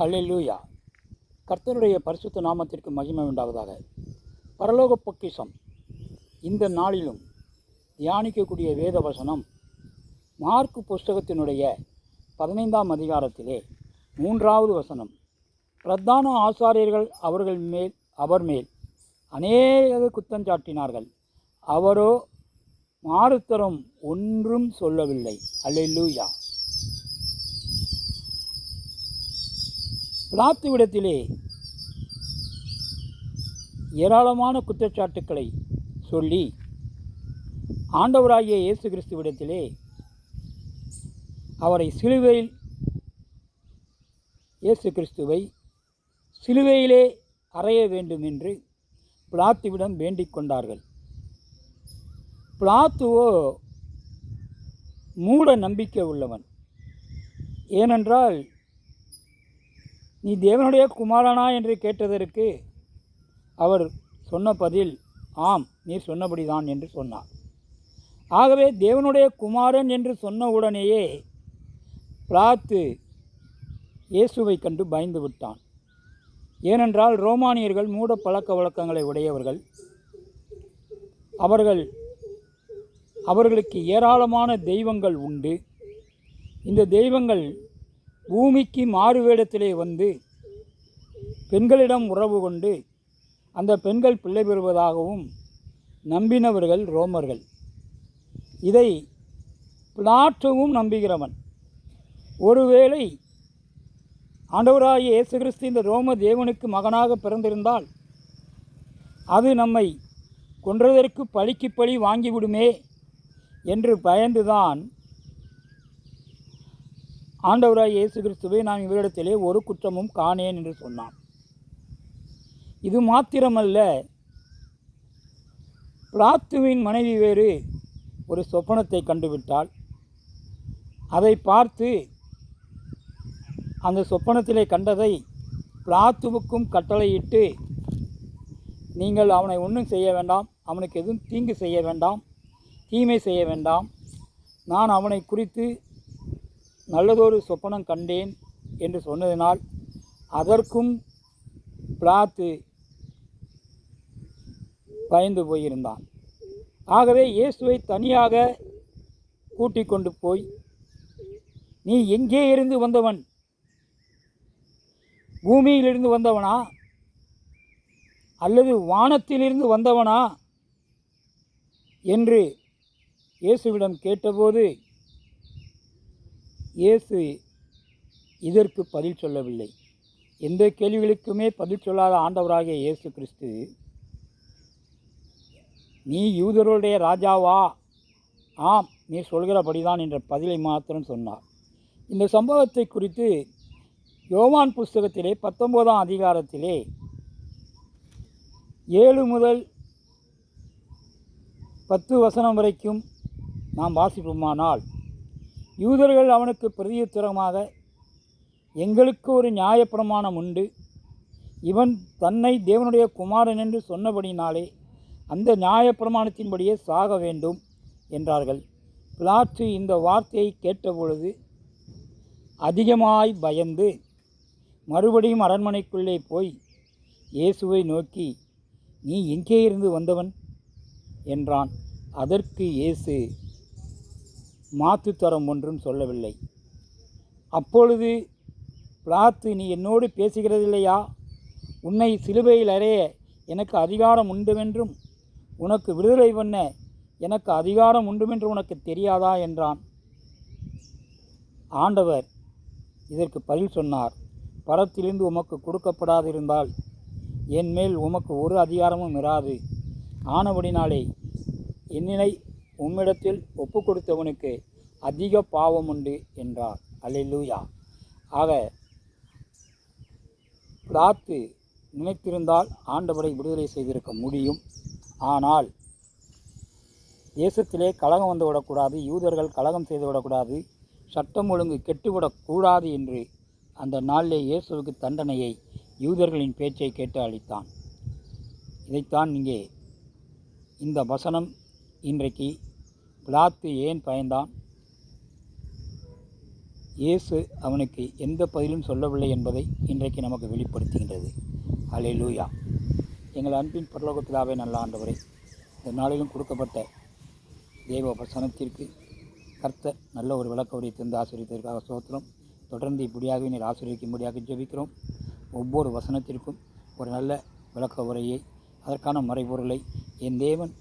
ஹalleluya. கர்த்தருடைய பரிசுத்த நாமத்திற்கு மகிமை உண்டாவதாக. பரலோக பொக்கிஷம். இந்த நாளிலும் தியானிக்கக்கூடிய வேத வசனம் மார்க்கு புஸ்தகத்தினுடைய பதினைந்தாம் அதிகாரத்திலே மூன்றாவது வசனம். பிரதான ஆசாரியர்கள் அவர்கள் மேல் அவர் மேல் அநேக குற்றஞ்சாட்டினார்கள் அவரோ மாறுத்தரம் ஒன்றும் சொல்லவில்லை. அல்லூயா பிளாத்துவிடத்திலே ஏராளமான குற்றச்சாட்டுக்களை சொல்லி ஆண்டவராகிய இயேசு கிறிஸ்துவிடத்திலே அவரை சிலுவையில் இயேசு கிறிஸ்துவை சிலுவையிலே அறைய வேண்டும் என்று பிளாத்துவிடம் வேண்டிக் கொண்டார்கள். பிளாத்துவோ மூட நம்பிக்கை உள்ளவன். ஏனென்றால் நீ தேவனுடைய குமாரனா என்று கேட்டதற்கு அவர் சொன்ன பதில் ஆம் நீ சொன்னபடிதான் என்று சொன்னார். ஆகவே தேவனுடைய குமாரன் என்று சொன்ன உடனேயே பிளாத்து இயேசுவை கண்டு பயந்து விட்டான். ஏனென்றால் ரோமானியர்கள் மூட பழக்க வழக்கங்களை உடையவர்கள். அவர்கள் அவர்களுக்கு ஏராளமான தெய்வங்கள் உண்டு. இந்த தெய்வங்கள் பூமிக்கு மாறுவேடத்திலே வந்து பெண்களிடம் உறவு கொண்டு அந்த பெண்கள் பிள்ளை பெறுவதாகவும் நம்பினவர்கள் ரோமர்கள். இதை பிளாற்றவும் நம்புகிறவன். ஒருவேளை ஆண்டவராகிய இயேசு கிறிஸ்து இந்த ரோம தேவனுக்கு மகனாக பிறந்திருந்தால் அது நம்மை கொன்றதற்கு பழிக்கு பழி வாங்கிவிடுமே என்று பயந்துதான் ஆண்டவராய் இயேசு கிறிஸ்துவை நான் இவரிடத்திலே ஒரு குற்றமும் காணேன் என்று சொன்னான். இது மாத்திரமல்ல பிளாத்துவின் மனைவி வேறு ஒரு சொப்பனத்தை கண்டுவிட்டால் அதை பார்த்து அந்த சொப்பனத்திலே கண்டதை பிளாத்துவுக்கும் கட்டளையிட்டு நீங்கள் அவனை ஒன்றும் செய்ய வேண்டாம் அவனுக்கு எதுவும் தீங்கு செய்ய வேண்டாம் தீமை செய்ய வேண்டாம். நான் அவனை குறித்து நல்லதொரு சொப்பனம் கண்டேன் என்று சொன்னதினால் அதற்கும் பிளாத்து பயந்து போயிருந்தான். ஆகவே இயேசுவை தனியாக கூட்டிக் கொண்டு போய் நீ எங்கே இருந்து வந்தவன்? பூமியிலிருந்து வந்தவனா? அல்லது வானத்திலிருந்து வந்தவனா? என்று இயேசுவிடம் கேட்டபோது இயேசு இதற்கு பதில் சொல்லவில்லை. எந்த கேள்விகளுக்குமே பதில் சொல்லாத ஆண்டவராகிய இயேசு கிறிஸ்து நீ யூதருடைய ராஜாவா? ஆம் நீ சொல்கிறபடிதான் என்ற பதிலை மாத்திரம் சொன்னார். இந்த சம்பவத்தை குறித்து யோவான் புஸ்தகத்திலே பத்தொன்பதாம் அதிகாரத்திலே ஏழு முதல் பத்து வசனம் வரைக்கும் நாம் வாசிப்போமானால் யூதர்கள் அவனுக்கு பிரதியுத்தரமாக எங்களுக்கு ஒரு நியாயப்பிரமாணம் உண்டு. இவன் தன்னை தேவனுடைய குமாரன் என்று சொன்னபடினாலே அந்த நியாயப்பிரமாணத்தின்படியே சாக வேண்டும் என்றார்கள். பிளாத்து இந்த வார்த்தையை கேட்டபொழுது அதிகமாய் பயந்து மறுபடியும் அரண்மனைக்குள்ளே போய் இயேசுவை நோக்கி நீ எங்கே இருந்து வந்தவன்? என்றான். அதற்கு இயேசு மாற்றுத்தரம் ஒன்றும் சொல்லவில்லை. அப்பொழுது பிளாத்து நீ என்னோடு பேசுகிறதில்லையா? உன்னை சிலுவையில் அறைய எனக்கு அதிகாரம் உண்டுமென்றும் உனக்கு விடுதலை பண்ண எனக்கு அதிகாரம் உண்டுமென்று உனக்கு தெரியாதா? என்றான். ஆண்டவர் இதற்கு பதில் சொன்னார் பரத்திலிருந்து உமக்கு கொடுக்கப்படாதிருந்தால் என் மேல் உமக்கு ஒரு அதிகாரமும் இராது. ஆனபடினாலே என்னினை உம்மிடத்தில் ஒப்பு கொடுத்தவனுக்கு அதிக பாவம் உண்டு என்றார். அல்லேலூயா. ஆக பிரார்த்து நினைத்திருந்தால் ஆண்டவரை விடுதலை செய்திருக்க முடியும். ஆனால் தேசத்திலே கலகம் வந்து விடக்கூடாது யூதர்கள் கலகம் செய்து விடக்கூடாது சட்டம் ஒழுங்கு கெட்டுவிடக்கூடாது என்று அந்த நாளிலே இயேசுவுக்கு தண்டனையை யூதர்களின் பேச்சை கேட்டு அளித்தான். இதைத்தான் இங்கே இந்த வசனம் இன்றைக்கு பிளாத்து ஏன் பயந்தான்? இயேசு அவனுக்கு எந்த பதிலும் சொல்லவில்லை என்பதை இன்றைக்கு நமக்கு வெளிப்படுத்துகின்றது. அலே லூயா எங்கள் அன்பின் பரலோகத்திலாவே நல்ல ஆண்டவரை இந்த நாளிலும் கொடுக்கப்பட்ட தேவ வசனத்திற்கு கர்த்தர் நல்ல ஒரு விளக்கவரை தந்து ஆசிரியத்திற்காக சோத்திரம் தொடர்ந்து இப்படியாகவே நீர் ஆசிரியக்கும்படியாக ஜெபிக்கிறோம். ஒவ்வொரு வசனத்திற்கும் ஒரு நல்ல விளக்க உரையை அதற்கான மறைபொருளை என் தேவன்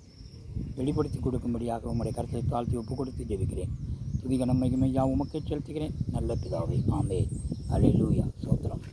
வெளிப்படுத்தி கொடுக்கும்படியாக உங்களுடைய கருத்தை தாழ்த்தி ஒப்பு கொடுத்து ஜெபிக்கிறேன். துதிக மிகுமையாக யாவும் உமக்கே செலுத்துகிறேன். நல்ல பிதாவே ஆமே அலை லூயா சோத்திரம்.